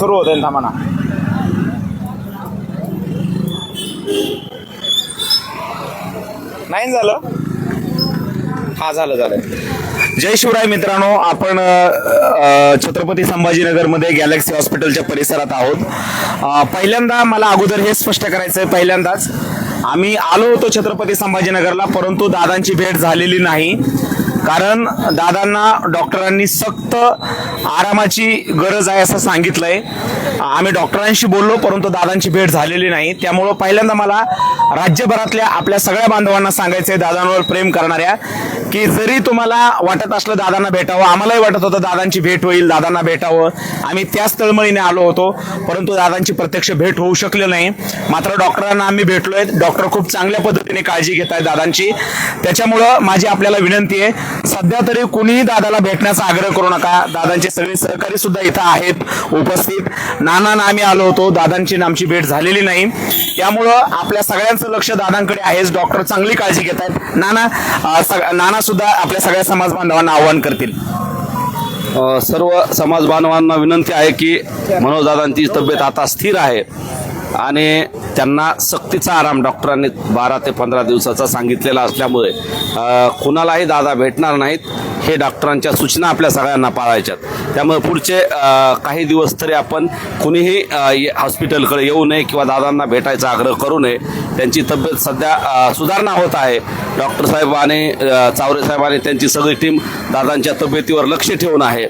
सुरू होते थांबा ना नाही झालं? हा झालं झालं. जय शिवराय मित्रांनो आपण छत्रपती संभाजीनगरमध्ये गॅलेक्सी हॉस्पिटलच्या परिसरात आहोत. पहिल्यांदा मला अगोदर हे स्पष्ट करायचं आहे पहिल्यांदाच. आम्ही आलो होतो छत्रपती संभाजीनगरला परंतु दादांची भेट झालेली नाही. कारण दादांना डॉक्टरांनी सक्त आरामाची गरज आहे असं सांगितलंय. आम्ही डॉक्टरांशी बोललो परंतु दादांची भेट झालेली नाही. त्यामुळं पहिल्यांदा मला राज्यभरातल्या आपल्या सगळ्या बांधवांना सांगायचंय दादांवर प्रेम करणाऱ्या की जरी तुम्हाला वाटत असलं दादांना भेटावं आम्हालाही वाटत होतं दादांची भेट होईल दादांना भेटावं. आम्ही त्याच तळमळीने आलो होतो परंतु दादांची प्रत्यक्ष भेट होऊ शकली नाही. मात्र डॉक्टरांना आम्ही भेटलोय. डॉक्टर खूप चांगल्या पद्धतीने काळजी घेत आहेत दादांची. त्याच्यामुळं माझी आपल्याला विनंती आहे सध्या तरी कुणीही दादाला भेटण्याचा आग्रह करू नका. दादांचे सगळे सहकारी सुद्धा इथं आहेत उपस्थित. नाना आम्ही आलो होतो दादांची नामची आमची भेट झालेली नाही. त्यामुळं आपल्या सगळ्यांचं लक्ष दादांकडे आहेच. डॉक्टर चांगली काळजी घेत आहेत. नाना नाना सुद्धा आपल्या सगळ्या समाज बांधवांना आव्हान करतील. सर्व समाज बांधवांना विनंती आहे की मनोजदादांची तब्येत आता स्थिर आहे. आणि त्यांना सक्तीचा आराम डॉक्टरांनी बारा ते पंधरा दिवसाचा सांगितलेला असल्यामुळे कुणालाही दादा भेटणार नाहीत हे डॉक्टरांच्या सूचना आपल्या सगळ्यांना पाळायच्यात. त्यामुळे पुढचे काही दिवस तरी आपण कुणीही हॉस्पिटलकडे येऊ नये किंवा दादांना भेटायचा आग्रह करू नये त्यांची तब्येत सध्या सुधारणा होत आहे. डॉक्टर साहेब आणि चावरे साहेब आणि त्यांची सगळी टीम दादांच्या तब्येतीवर लक्ष ठेवून आहे.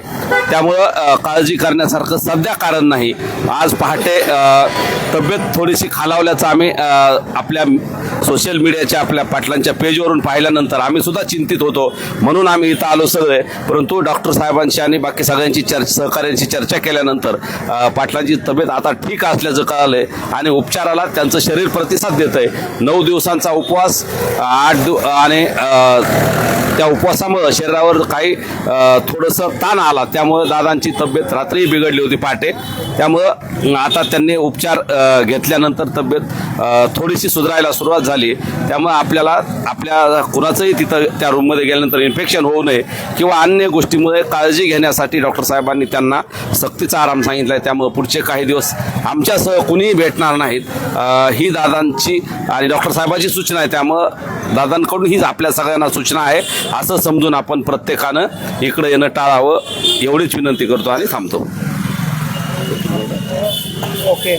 त्यामुळं काळजी करण्यासारखं सध्या कारण नाही. आज पहाटे तब्येत थोडीशी खालावल्याचं आम्ही आपल्या सोशल मीडियाच्या आपल्या पाटलांच्या पेजवरून पाहिल्यानंतर आम्ही सुद्धा चिंतित होतो. म्हणून आम्ही इथं आलो सगळे. परंतु डॉक्टर साहेबांशी आणि बाकी सगळ्यांची चर्चा सहकार्यांची चर्चा केल्यानंतर पाटलांची तब्येत आता ठीक असल्याचं कळालंय आणि उपचाराला त्यांचं शरीर प्रतिसाद देत आहे नऊ दिवसांचा उपवास आठ दिव आणि त्या उपवासामुळं शरीरावर काही थोडंसं ताण आला. त्यामुळं दादांची तब्येत रात्री बिघडली होती पहाटे. त्यामुळं आता त्यांनी उपचार घेतल्यानंतर तब्येत थोडीशी सुधारायला सुरुवात झाली. त्यामुळं आपल्याला आपल्या कुणाचंही तिथं त्या रूममध्ये गेल्यानंतर इन्फेक्शन होऊ नये किंवा अन्य गोष्टीमुळे काळजी घेण्यासाठी डॉक्टर साहेबांनी त्यांना सक्तीचा आराम सांगितला आहे त्यामुळं पुढचे काही दिवस आमच्यासह कुणीही भेटणार नाहीत. ही दादांची आणि डॉक्टर साहेबांची सूचना आहे. त्यामुळं दादांकडून हीच आपल्या सगळ्यांना सूचना आहे. असं समजून आपण प्रत्येकानं इकडं येणं टाळावं एवढीच विनंती करतो आणि थांबतो. ओके.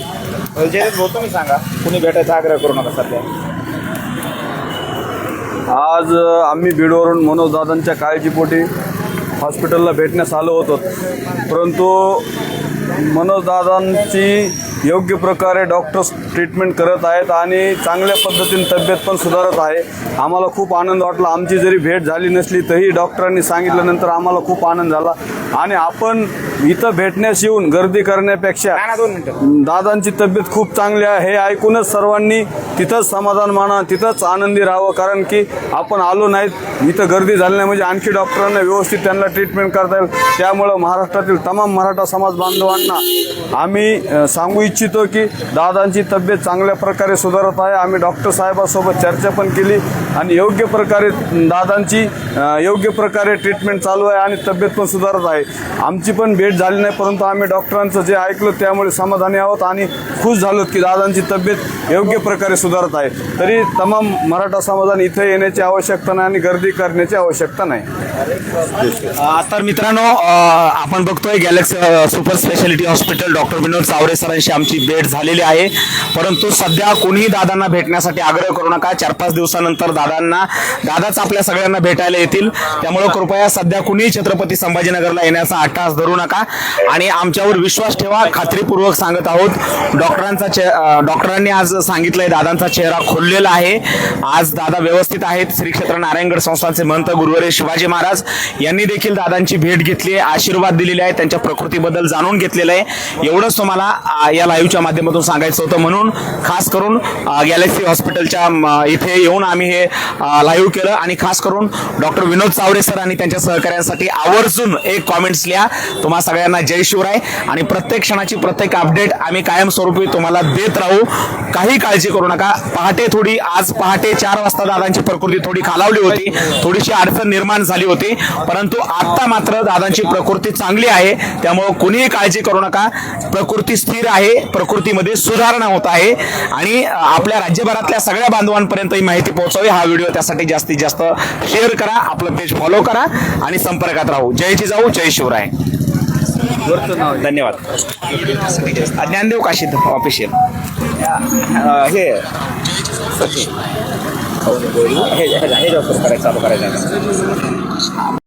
मी सांगा कुणी भेटायचा आग्रह करू नका सध्या? आज आम्ही बीडवरून मनोजदादांच्या काळजीपोटी हॉस्पिटलला भेटण्यास आलो होतो. परंतु मनोजदादांची योग्य प्रकारे डॉक्टर्स ट्रीटमेंट करत आहेत आणि चांगल्या पद्धतीने तब्येत पण सुधारत आहे. आम्हाला खूप आनंद वाटला. आमची जरी भेट झाली नसली तरी डॉक्टरांनी सांगितल्यानंतर आम्हाला खूप आनंद झाला. आणि आपण इथं भेटण्यास येऊन गर्दी करण्यापेक्षा दादांची तब्येत खूप चांगली आहे. हे ऐकूनच सर्वांनी तिथंच समाधान माना तिथंच आनंदी राहावं. कारण की आपण आलो नाहीत इथं गर्दी झाली नाही. म्हणजे आणखी डॉक्टरांना व्यवस्थित त्यांना ट्रीटमेंट करता येईल. त्यामुळं महाराष्ट्रातील तमाम मराठा समाज बांधवांना आम्ही सांगू इच्छितो की दादांची तब्येत चांगल्या प्रकारे सुधारत आहे. आम्ही डॉक्टर साहेबासोबत चर्चा पण केली आणि योग्य प्रकारे दादांची योग्य प्रकारे ट्रीटमेंट चालू आहे आणि तब्येत पण सुधारत आहे. आमची पण भेट झाली नाही परंतु आम्ही डॉक्टरांचं जे ऐकलं त्यामुळे समाधानी आहोत आणि खुश झालोत की दादांची तब्येत योग्य प्रकारे सुधारत आहे. तरी तमाम मराठा समाजाने इथे येण्याची आवश्यकता नाही आणि गर्दी करण्याची आवश्यकता नाही. तर मित्रांनो आपण बघतोय Galaxy super speciality hospital doctor Vinod Saware सरांशी आमची भेट झालेली आहे. परंतु सध्या कोणीही दादांना भेटण्यासाठी आग्रह करू नका. चार पाच दिवसानंतर दादांना दादाच आपल्या सगळ्यांना भेटायला येतील. त्यामुळे कृपया सध्या कुणीही छत्रपती संभाजीनगरला येण्याचा अट्टास धरू नका. आणि आमच्यावर विश्वास ठेवा. खात्रीपूर्वक सांगत आहोत डॉक्टरांचा चे डॉक्टरांनी आज सांगितलंय दादांचा चेहरा खोललेला आहे. आज दादा व्यवस्थित आहेत. श्री क्षेत्र नारायणगड संस्थानचे महंत गुरुवारी शिवाजी महाराज यांनी देखील दादांची भेट घेतली आशीर्वाद दिलेले आहे त्यांच्या प्रकृतीबद्दल जाणून घेतलेलं आहे. एवढंच तुम्हाला या लाईव्हच्या माध्यमातून सांगायचं होतं म्हणून खास करून गॅलेक्सी हॉस्पिटलच्या इथे येऊन आम्ही हे लाईव्ह केलं आणि खास करून डॉक्टर विनोद चावरे सर आणि त्यांच्या सहकार्यांसाठी आवर्जून एक कॉमेंट्स लिहा. तुम्हा सगळ्यांना जय शिवराय. आणि प्रत्येक क्षणाची प्रत्येक अपडेट आम्ही कायमस्वरूपी तुम्हाला देत राहू. काही काळजी करू नका. पहाटे थोडी आज पहाटे चार वाजता दादांची प्रकृती थोडी खालावली होती. थोडीशी अडचण निर्माण झाली होती. परंतु आता मात्र दादांची प्रकृती चांगली आहे. त्यामुळं कुणीही काळजी करू नका. प्रकृती स्थिर आहे. प्रकृतीमध्ये सुधारणा होत आहे आणि आपल्या राज्यभरातल्या सगळ्या बांधवांपर्यंत ही माहिती पोहोचावी हा व्हिडिओ त्यासाठी जास्तीत जास्त शेअर करा आपलं पेज फॉलो करा आणि संपर्कात राहू जय जिजाऊ जय शिवराय धन्यवाद ज्ञानदेव काशीद ऑफिशियल हे हे हे हे चालू करायचं